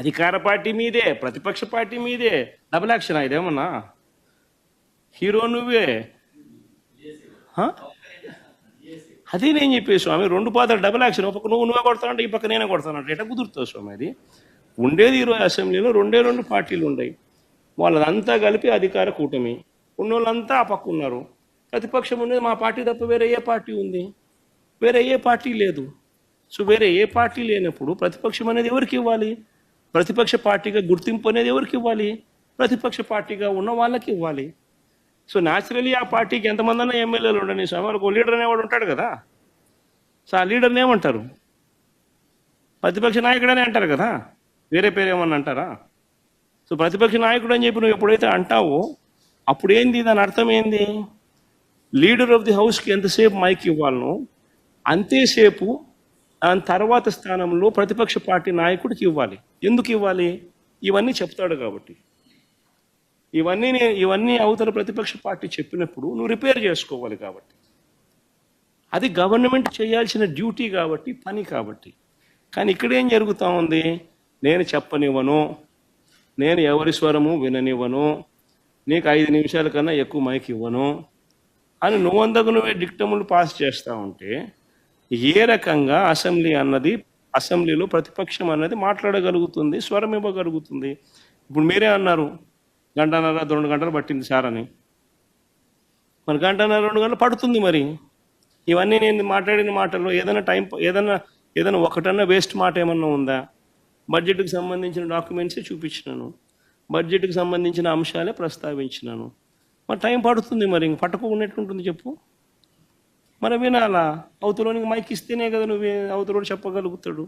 అధికార పార్టీ మీదే ప్రతిపక్ష పార్టీ మీదే. డబుల్ యాక్షన్ ఇదేమన్నా? హీరో నువ్వే. అది అదే నేను చెప్పేసి స్వామి రెండు పాత్రలు డబుల్ యాక్షన్ ఒక పక్క నువ్వు నువ్వే కొడతానంటే ఈ పక్క నేనే కొడతానంటే ఎట్లా కుదురుతావు స్వామి అది? ఉండేది ఈరోజు అసెంబ్లీలో రెండే రెండు పార్టీలు ఉన్నాయి వాళ్ళదంతా కలిపి అధికార కూటమి. ఉన్న వాళ్ళంతా ఆ పక్క ఉన్నారు. ప్రతిపక్షం ఉండేది మా పార్టీ తప్ప వేరే ఏ పార్టీ ఉంది? వేరే ఏ పార్టీ లేదు. సో వేరే ఏ పార్టీ లేనప్పుడు ప్రతిపక్షం అనేది ఎవరికి ఇవ్వాలి? ప్రతిపక్ష పార్టీగా గుర్తింపు అనేది ఎవరికి ఇవ్వాలి? ప్రతిపక్ష పార్టీగా ఉన్న వాళ్ళకి ఇవ్వాలి. సో న్యాచురలీ ఆ పార్టీకి ఎంతమంది అన్న ఎమ్మెల్యేలు ఉండని స్వామి. వాళ్ళకి లీడర్ అనేవాడు ఉంటాడు కదా. సో ఆ లీడర్ని ఏమంటారు? ప్రతిపక్ష నాయకుడనే అంటారు కదా. వేరే పేరు ఏమన్నా అంటారా? సో ప్రతిపక్ష నాయకుడు అని చెప్పి నువ్వు ఎప్పుడైతే అంటావో అప్పుడు ఏంది? దాని అర్థం ఏంది? లీడర్ ఆఫ్ ది హౌస్కి ఎంతసేపు మైక్ ఇవ్వాలనో అంతేసేపు దాని తర్వాత స్థానంలో ప్రతిపక్ష పార్టీ నాయకుడికి ఇవ్వాలి. ఎందుకు ఇవ్వాలి? ఇవన్నీ చెప్తాడు కాబట్టి. ఇవన్నీ నేను ఇవన్నీ అవతల ప్రతిపక్ష పార్టీ చెప్పినప్పుడు నువ్వు రిపేర్ చేసుకోవాలి కాబట్టి. అది గవర్నమెంట్ చేయాల్సిన డ్యూటీ కాబట్టి పని కాబట్టి. కానీ ఇక్కడేం జరుగుతూ ఉంది? నేను చెప్పనివ్వను. నేను ఎవరి స్వరము విననివ్వను. నీకు ఐదు నిమిషాల కన్నా ఎక్కువ మైక్ ఇవ్వను. అని నువ్వందకు నువ్వే డిక్టములు పాస్ చేస్తూ ఉంటే ఏ రకంగా అసెంబ్లీ అన్నది అసెంబ్లీలో ప్రతిపక్షం అనేది మాట్లాడగలుగుతుంది స్వరం ఇవ్వగలుగుతుంది. ఇప్పుడు మీరే అన్నారు గంటన్నర రెండు గంటలు పట్టింది సార్ అని. మరి గంటన్నర రెండు గంటలు పడుతుంది మరి. ఇవన్నీ నేను మాట్లాడిన మాటల్లో ఏదైనా టైం ఏదైనా ఏదైనా ఒకటన్నా వేస్ట్ మాట ఏమన్నా ఉందా? బడ్జెట్కి సంబంధించిన డాక్యుమెంట్సే చూపించినాను. బడ్జెట్కి సంబంధించిన అంశాలే ప్రస్తావించినాను. మరి టైం పడుతుంది మరి ఇంక పట్టకుండా ఎట్లుంటుంది చెప్పు? మరి వినాలా? అవతలోనికి మైక్ ఇస్తేనే కదా నువ్వు అవతలోడు చెప్పగలుగుతాడు.